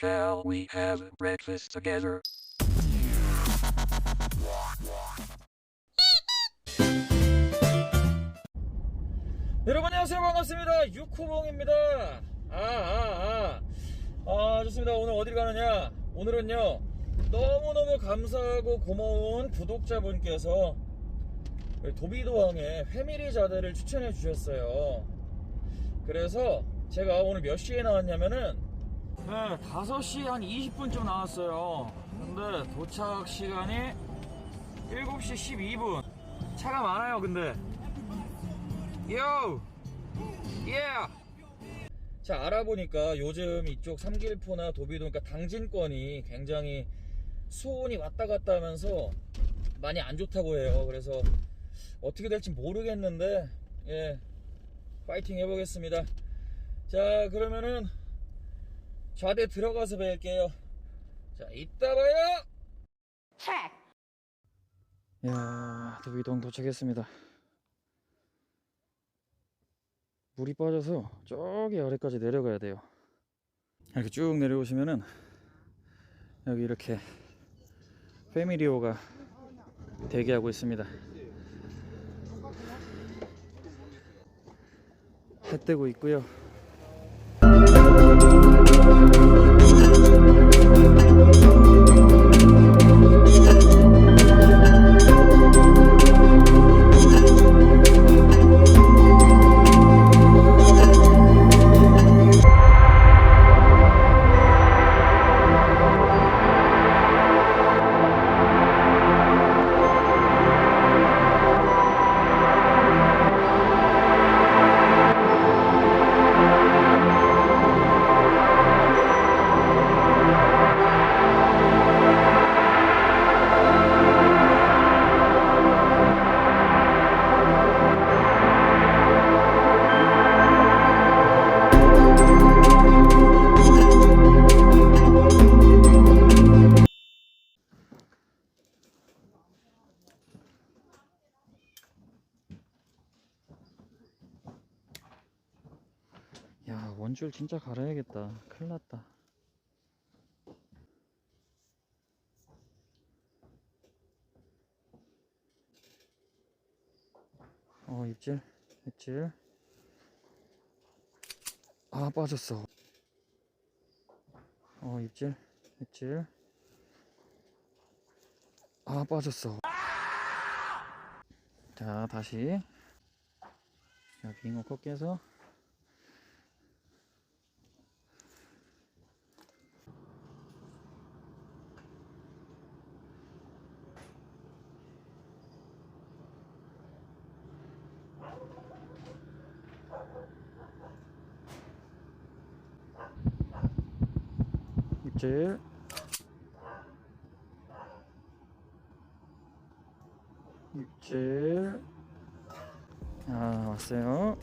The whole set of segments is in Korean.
Shall we have breakfast together? 여러분 안녕하세요. 반갑습니다. 유코봉입니다. 아아아. 아, 아, 좋습니다. 오늘 어딜 가느냐? 오늘은요 너무너무 감사하고 고마운 구독자분께서 도비도왕의 회밀이 자대를 추천해 주셨어요. 그래서 제가 오늘 몇 시에 나왔냐면은 네 5시 한 20분쯤 나왔어요 근데 도착 시간이 7시 12분 차가 많아요 근데 요! 예! 자, 알아보니까 요즘 이쪽 삼길포나 도비도, 그러니까 당진권이 굉장히 수온이 왔다 갔다 하면서 많이 안 좋다고 해요. 그래서 어떻게 될지 모르겠는데, 예, 파이팅 해보겠습니다. 자, 그러면은 좌대 들어가서 뵐게요. 자, 이따 봐요! 야, 도비동 도착했습니다. 물이 빠져서 저기 아래까지 내려가야 돼요. 이렇게 쭉 내려오시면은 여기 이렇게 패밀리오가 대기하고 있습니다. 해 뜨고 있고요. 줄 진짜 갈아야겠다. 큰일 났다. 어 입질 입질. 아 빠졌어. 어 입질 입질. 아 빠졌어. 자 다시. 자 빙어 꺾여서 입질 입질 아 왔어요.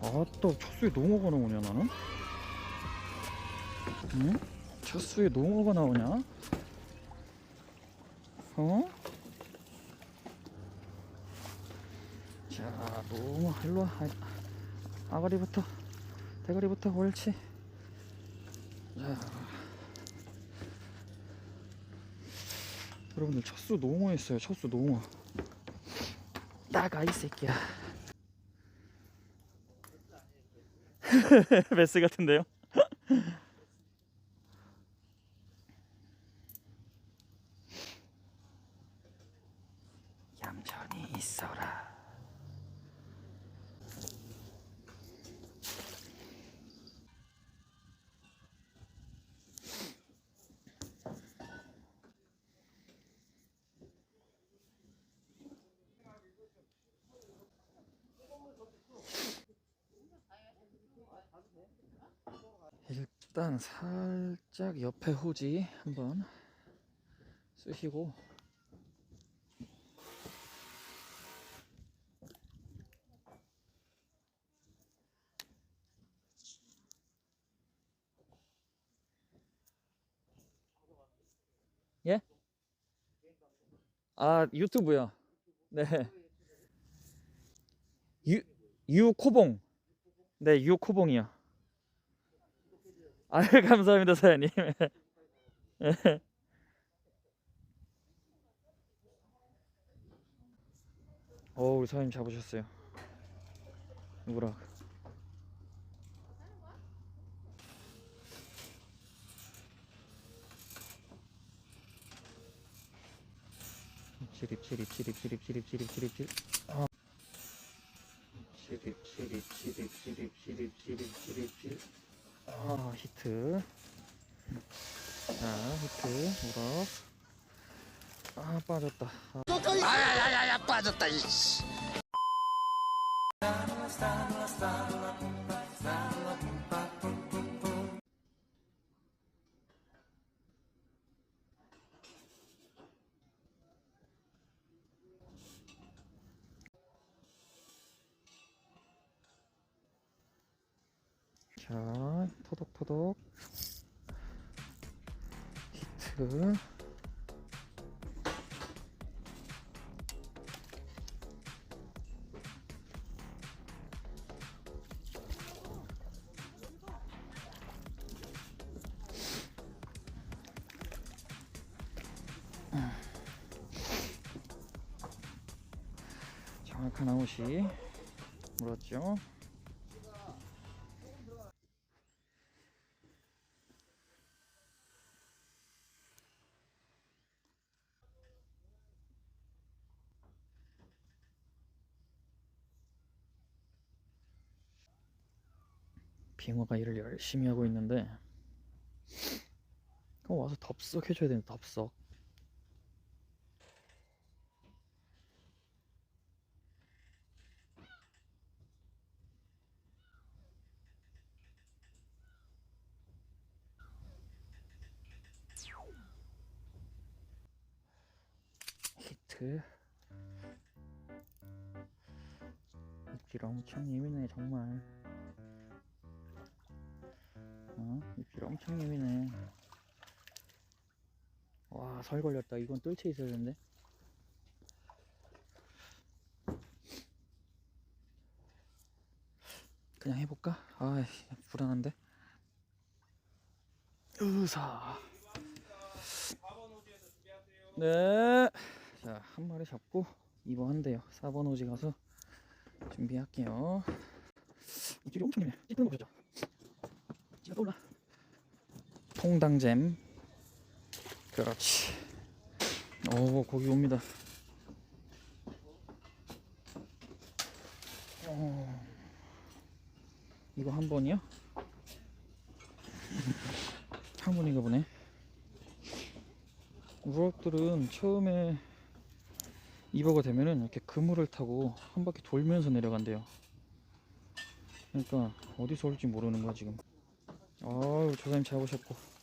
아또 첫수에 농어가 나오냐 나는? 응? 첫수에 농어가 나오냐? 어? 자 농어 일로와 아, 아가리부터 대가리부터 옳지. 자. 여러분들 첫수 농어 했어요. 첫수 농어. 나가 이 새끼야. 메스 같은데요? 얌전히 있어라. 일단 살짝 옆에 호지 한번 쓰시고 예? 아 유튜브요. 네. 유 유코봉. 네, 유코봉이요. 아, 감사합니다, 사장님. 예. 어, 우리 사장님 잡으셨어요. 우락. 치립 치립 치립 치립 치립 치립 치립 치립 아. 치립 치립 치립 치립 치립 치립 치립 치립 아 히트. 자 히트 우럭. 아 빠졌다. 아, 아야야야야 빠졌다 이씨. 자 토독토독 히트 정확한 아웃이 물었죠. 빙어가 일을 열심히 하고 있는데 어, 와서 덥석 해줘야 되는데 덥석. 히트. 입질 엄청 예민해 정말 엄청 예민해 와설 걸렸다 이건 뜰채 있어야 되는데 그냥 해볼까? 아 불안한데 으사 네. 자, 한 마리 잡고 2번 한대요. 4번 오지 가서 준비할게요. 입질이 엄청 예네. 찌푸는 거 보셨죠? 찌가 떠올라. 통당잼. 그렇지. 오, 고기 옵니다. 어, 이거 한 번이요? 한 번인가 보네. 우럭들은 처음에 입어가 되면은 이렇게 그물을 타고 한 바퀴 돌면서 내려간대요. 그러니까 어디서 올지 모르는 거야 지금. 아유 조사님 잡으셨고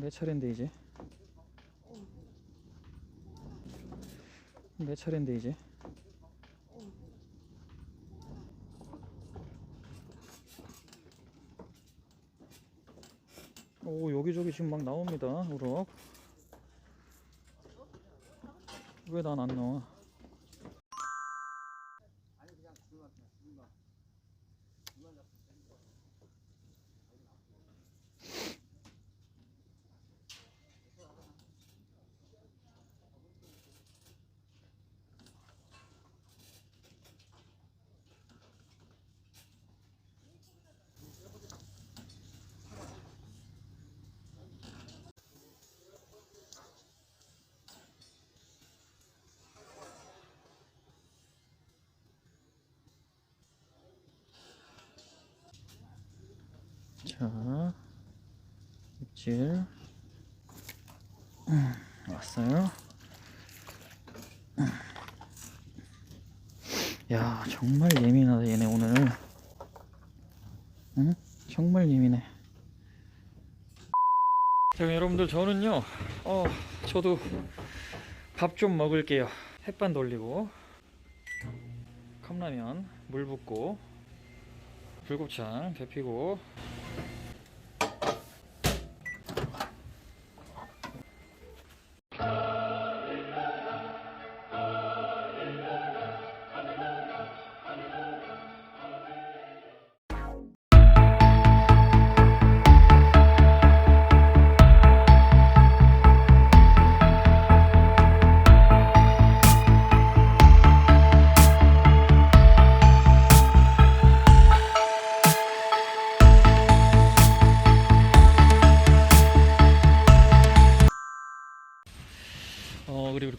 내 차례인데 이제. 내 차례인데 이제. 오 여기저기 지금 막 나옵니다 우럭. 왜 난 안 나와 자 입질 음, 왔어요 음. 야 정말 예민하다 얘네 오늘 응? 정말 예민해 자 여러분들 저는요 어 저도 밥 좀 먹을게요 햇반 돌리고 컵라면 물 붓고 불곱창 데피고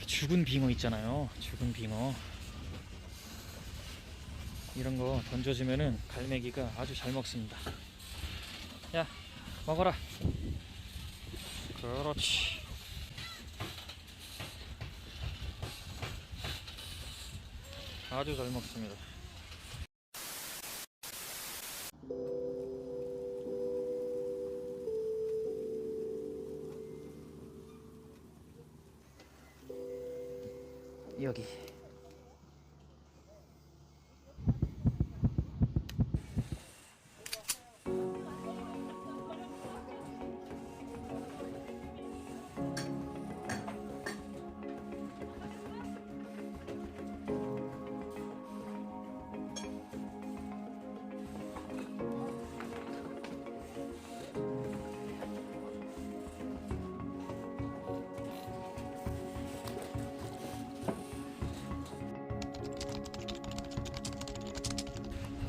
죽은 빙어 있잖아요. 죽은 빙어. 이런 거 던져주면은 갈매기가 아주 잘 먹습니다. 야, 먹어라. 그렇지. 아주 잘 먹습니다. 여기.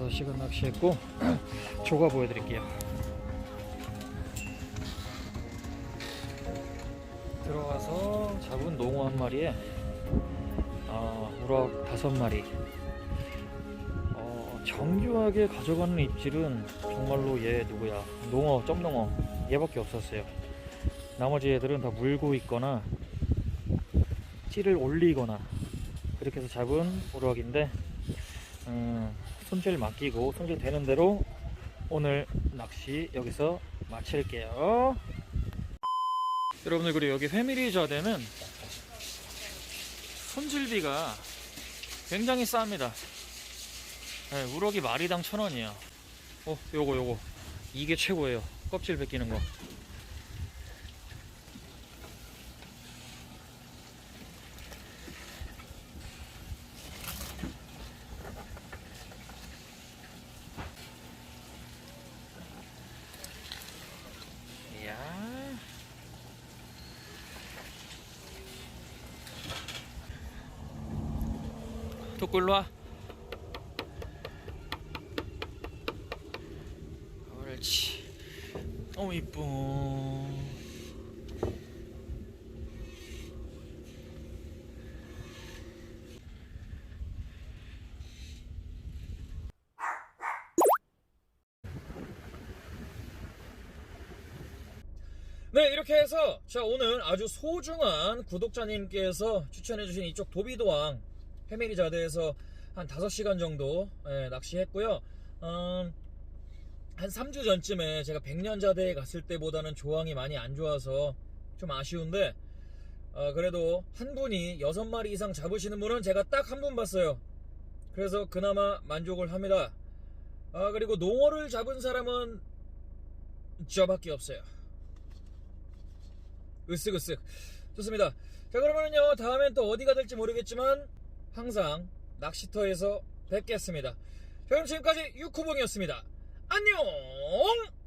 다섯 시간 낚시했고 조가 보여드릴게요. 들어와서 잡은 농어 한 마리에 아, 우럭 다섯 마리. 어, 정교하게 가져가는 입질은 정말로 얘 누구야? 농어, 점농어 얘밖에 없었어요. 나머지 애들은 다 물고 있거나 찌를 올리거나 그렇게 해서 잡은 우럭인데 음, 손질 맡기고 손질 되는 대로 오늘 낚시 여기서 마칠게요. 여러분들 그리고 여기 패밀리 자대는 손질비가 굉장히 쌉니다. 네, 우럭이 마리당 천 원이에요. 어, 요거 요거 이게 최고예요. 껍질 벗기는 거. 이야. 토끼 와. 옳지. 너무 이뻐. 네 이렇게 해서 자 오늘 아주 소중한 구독자님께서 추천해주신 이쪽 도비도왕 패밀리 자대에서 한 5시간 정도 예, 낚시했고요. 음, 한 3주 전쯤에 제가 백년자대에 갔을 때보다는 조항이 많이 안 좋아서 좀 아쉬운데 어, 그래도 한 분이 6마리 이상 잡으시는 분은 제가 딱 한 분 봤어요. 그래서 그나마 만족을 합니다. 아 그리고 농어를 잡은 사람은 저밖에 없어요. 으쓱으쓱. 좋습니다. 자 그러면은요 다음엔 또 어디가 될지 모르겠지만 항상 낚시터에서 뵙겠습니다. 자 그럼 지금까지 유쿠봉이었습니다. 안녕